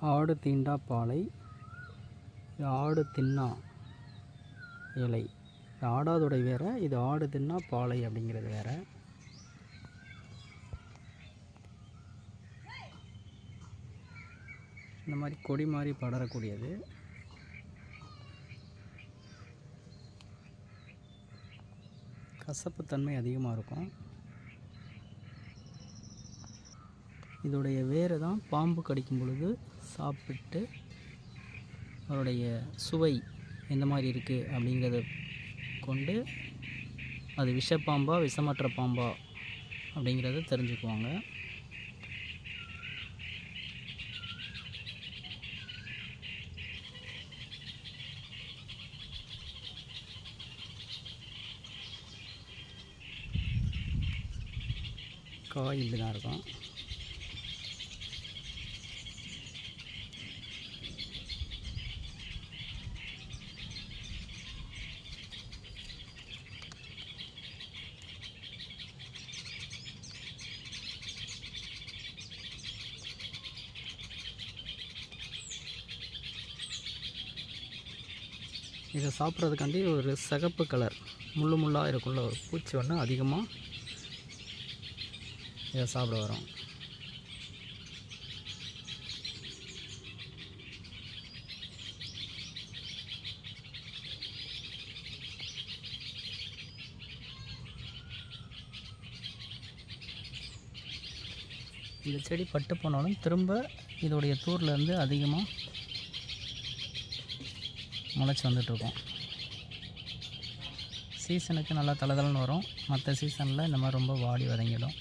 ஆடு தீண்டா பாலை ஆடு தின்னா இலை. ஆடாதுடை வேறு இது ஆடு தின்னா பாலை அப்படிங்கிறது வேறு. இந்த மாதிரி கொடி மாதிரி படரக்கூடியது. கசப்புத்தன்மை அதிகமாக இருக்கும். இதோடைய வேரை தான் பாம்பு கடிக்கும் பொழுது சாப்பிட்டு அதோடைய சுவை எந்த மாதிரி இருக்குது அப்படிங்கிறத கொண்டு அது விஷப்பாம்பா விஷமற்ற பாம்பா அப்படிங்கிறத தெரிஞ்சுக்குவாங்க. காய் இப்படி தான் இருக்கும். இதை சாப்பிட்றதுக்காண்டி ஒரு சிகப்பு கலர் முள்ளு முள்ளாக இருக்குள்ள ஒரு பூச்சி ஒன்று அதிகமாக இதை சாப்பிட வரும். இந்த செடி பட்டு போனாலும் திரும்ப இதோடைய தூர்லேருந்து அதிகமாக முளைச்சி வந்துட்ருக்கோம் சீசனுக்கு நல்லா தளதளன்னு வரும். மற்ற சீசனில் இந்த மாதிரி ரொம்ப வாடி வதங்கிடும்.